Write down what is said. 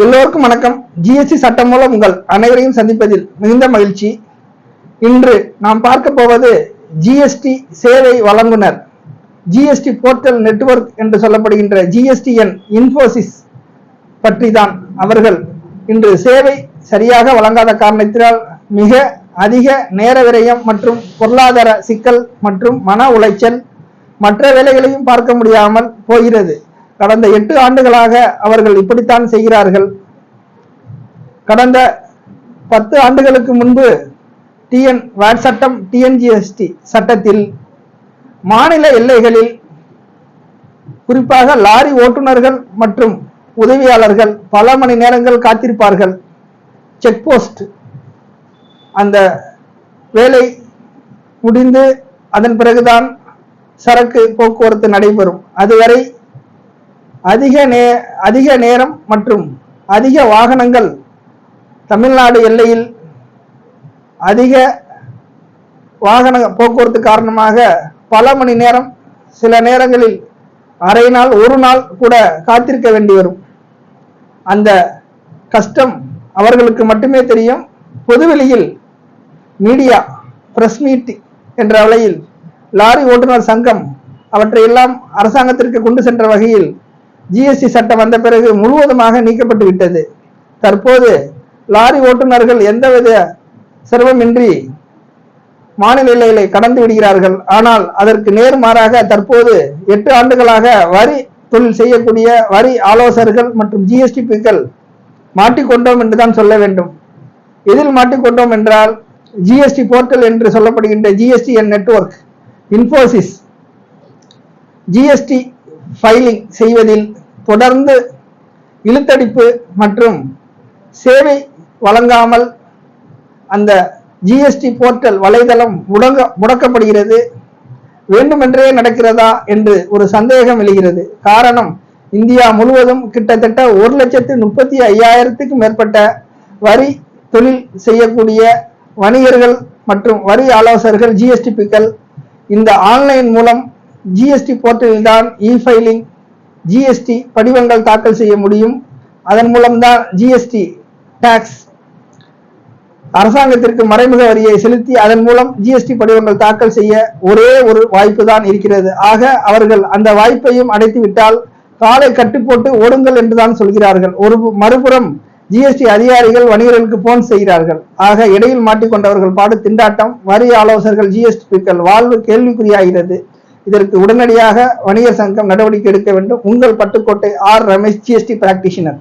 எல்லோருக்கும் வணக்கம். ஜிஎஸ்டி சட்டம் மூலம் உங்கள் அனைவரையும் சந்திப்பதில் மிகுந்த மகிழ்ச்சி. இன்று நாம் பார்க்க போவது ஜிஎஸ்டி சேவை வழங்குனர். ஜிஎஸ்டி போர்ட்டல் நெட்வொர்க் என்று சொல்லப்படுகின்ற ஜிஎஸ்டிஎன் இன்ஃபோசிஸ் பற்றி தான் அவர்கள் இன்று சேவை சரியாக வழங்காத காரணத்தினால் மிக அதிக நேர விரயம் மற்றும் பொருளாதார சிக்கல் மற்றும் மன உளைச்சல் மற்ற வேலைகளையும் பார்க்க முடியாமல் போகிறது. கடந்த எட்டு ஆண்டுகளாக அவர்கள் இப்படித்தான் செய்கிறார்கள். கடந்த பத்து ஆண்டுகளுக்கு முன்பு டிஎன் வேட் சட்டம் டிஎன்ஜிஎஸ்டி சட்டத்தில் மாநில எல்லைகளில் குறிப்பாக லாரி ஓட்டுநர்கள் மற்றும் உதவியாளர்கள் பல மணி நேரங்கள் காத்திருப்பார்கள். செக் போஸ்ட் அந்த வேலை முடிந்து அதன் பிறகுதான் சரக்கு போக்குவரத்து நடைபெறும். அதுவரை அதிக நே அதிக நேரம் மற்றும் அதிக வாகனங்கள் தமிழ்நாடு எல்லையில் அதிக வாகன போக்குவரத்து காரணமாக பல மணி நேரம் சில நேரங்களில் அரை நாள் ஒரு நாள் கூட காத்திருக்க வேண்டி வரும். அந்த கஷ்டம் அவர்களுக்கு மட்டுமே தெரியும். பொதுவெளியில் மீடியா பிரஸ் மீட் என்ற வகையில் லாரி ஓட்டுநர் சங்கம் அவற்றையெல்லாம் அரசாங்கத்திற்கு கொண்டு சென்ற வகையில் ஜிஎஸ்டி சட்டம் வந்த பிறகு முழுவதுமாக நீக்கப்பட்டு விட்டது. தற்போது லாரி ஓட்டுநர்கள் எந்தவித சிரமமின்றி மாநில எல்லைகளை கடந்து விடுகிறார்கள். ஆனால் அதற்கு நேர்மாறாக தற்போது எட்டு ஆண்டுகளாக வரி தொழில் செய்யக்கூடிய வரி ஆலோசகர்கள் மற்றும் ஜிஎஸ்டி பிக்கள் மாட்டிக்கொண்டோம் என்றுதான் சொல்ல வேண்டும். எதில் மாட்டிக்கொண்டோம் என்றால் ஜிஎஸ்டி போர்ட்டல் என்று சொல்லப்படுகின்ற GST N network Infosys GST filing செய்வதில் தொடர்ந்து இழுத்தடிப்பு மற்றும் சேவை வழங்காமல் அந்த ஜிஎஸ்டி போர்ட்டல் வலைதளம் முடங்க முடக்கப்படுகிறது. வேண்டுமென்றே நடக்கிறதா என்று ஒரு சந்தேகம் எழுகிறது. காரணம் இந்தியா முழுவதும் கிட்டத்தட்ட ஒரு லட்சத்து முப்பத்தி ஐயாயிரத்துக்கும் மேற்பட்ட வரி தொழில் செய்யக்கூடிய வணிகர்கள் மற்றும் வரி ஆலோசகர்கள் ஜிஎஸ்டிபிக்கள் இந்த ஆன்லைன் மூலம் ஜிஎஸ்டி போர்ட்டலில் தான் இ ஃபைலிங் ஜிஎஸ்டி படிவங்கள் தாக்கல் செய்ய முடியும். அதன் மூலம்தான் ஜிஎஸ்டி டாக்ஸ் அரசாங்கத்திற்கு மறைமுக வரியை செலுத்தி அதன் மூலம் ஜிஎஸ்டி படிவங்கள் தாக்கல் செய்ய ஒரே ஒரு வாய்ப்பு தான் இருக்கிறது. ஆக அவர்கள் அந்த வாய்ப்பையும் அடைத்து விட்டால் காலை கட்டுப்போட்டு ஓடுங்கள் என்றுதான் சொல்கிறார்கள். ஒரு மறுபுறம் ஜிஎஸ்டி அதிகாரிகள் வணிகர்களுக்கு போன் செய்கிறார்கள். ஆக இடையில் மாட்டிக்கொண்டவர்கள் பாடு திண்டாட்டம். வரி ஆலோசகர்கள் ஜிஎஸ்டி வாழ்வு கேள்விக்குறியாகிறது. இதற்கு உடனடியாக வணிகர் சங்கம் நடவடிக்கை எடுக்க வேண்டும். உங்கள் Pattukkottai R Ramesh GST practitioner